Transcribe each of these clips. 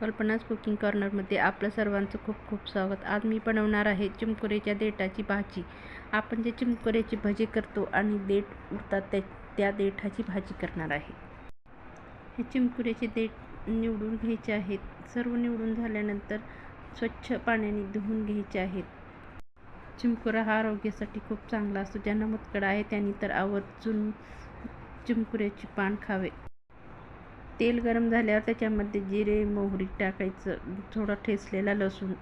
कल्पनाच कुकिंग कॉर्नरमध्ये आपलं सर्वांचं खूप खूप स्वागत. आज मी बनवणार आहे चिमकुरेच्या देठाची भाजी. आपण जे चिमकुरेची भजी करतो आणि देठ उरतात त्या त्या देठाची भाजी करणार आहे. हे चिमकुरेचे देठ निवडून घ्यायचे आहेत. सर्व निवडून झाल्यानंतर स्वच्छ पाण्याने धुवून घ्यायचे आहेत. चिमकुरा हा आरोग्यासाठी खूप चांगला असतो. ज्यांना मुतकडा आहे त्यांनी तर आवर्जून चिमकुऱ्याचे पान खावे. तेल गरम झाल्यावर त्याच्यामध्ये जिरे मोहरी टाकायचं. थोडा ठेचलेला लसूण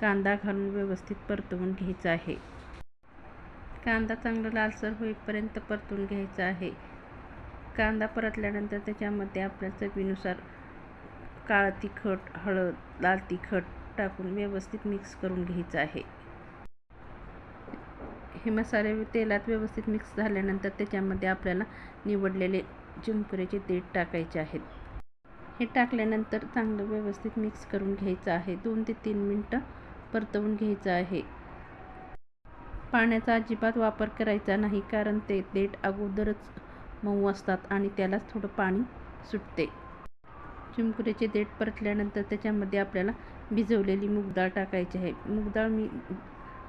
कांदा घालून व्यवस्थित परतवून घ्यायचा आहे. कांदा चांगला लालसर होईपर्यंत परतून घ्यायचा आहे. कांदा परतल्यानंतर त्याच्यामध्ये आपल्या चवीनुसार काळं तिखट हळद लाल तिखट टाकून व्यवस्थित मिक्स करून घ्यायचं आहे. हे मसाले तेलात व्यवस्थित मिक्स झाल्यानंतर त्याच्यामध्ये आपल्याला निवडलेले चिमकुऱ्याचे देठ टाकायचे आहेत. हे टाकल्यानंतर चांगलं व्यवस्थित मिक्स करून घ्यायचं आहे. दोन ते तीन मिनटं परतवून घ्यायचं आहे. पाण्याचा अजिबात वापर करायचा नाही कारण ते देठ अगोदरच मऊ असतात आणि त्यालाच थोडं पाणी सुटते. चिमकुऱ्याचे देठ परतल्यानंतर त्याच्यामध्ये आपल्याला भिजवलेली मूगडाळ टाकायची आहे. मूगडाळ मी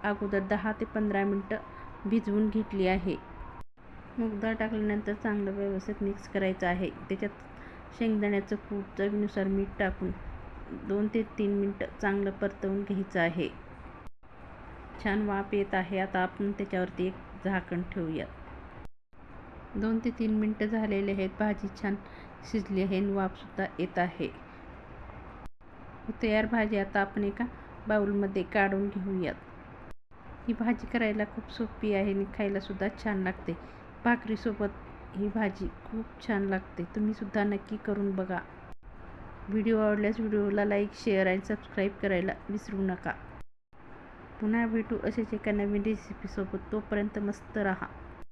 अगोदर दहा ते पंधरा मिनटं भिजवून घेतली आहे. मूगडाळ टाकल्यानंतर चांगलं व्यवस्थित मिक्स करायचं आहे. त्याच्यात शेंगदाण्याचं कूट चवीनुसार मीठ टाकून दोन ते तीन मिनटं चांगलं परतवून घ्यायचं आहे. छान वाफ येत आहे. आता आपण त्याच्यावरती एक झाकण ठेवूयात. दोन ते तीन मिनटं झालेले आहेत. भाजी छान शिजली आहे आणि वाफसुद्धा येत आहे. तयार भाजी आता आपण एका बाऊलमध्ये काढून घेऊयात. ही भाजी करायला खूप सोपी आहे आणि खायलासुद्धा छान लागते. भाकरीसोबत ही भाजी खूप छान लागते. तुम्हीसुद्धा नक्की करून बघा. व्हिडिओ आवडल्यास व्हिडिओला लाईक शेअर आणि सबस्क्राईब करायला विसरू नका. पुन्हा भेटू असेच एका नवीन रेसिपीसोबत तोपर्यंत मस्त राहा.